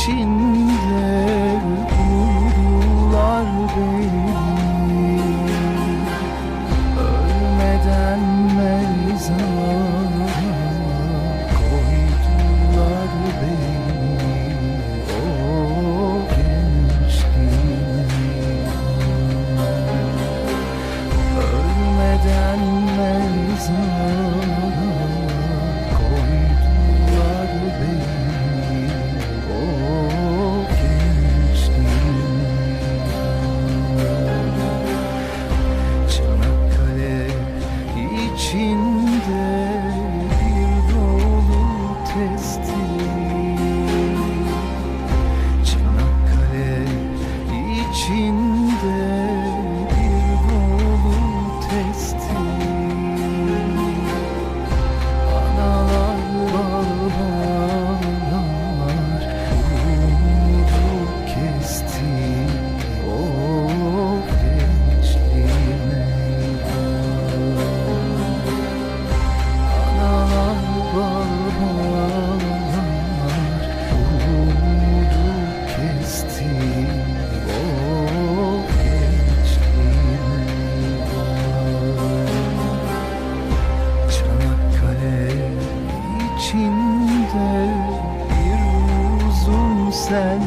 içinde içinde bir dolu testi içinde bir uzun sen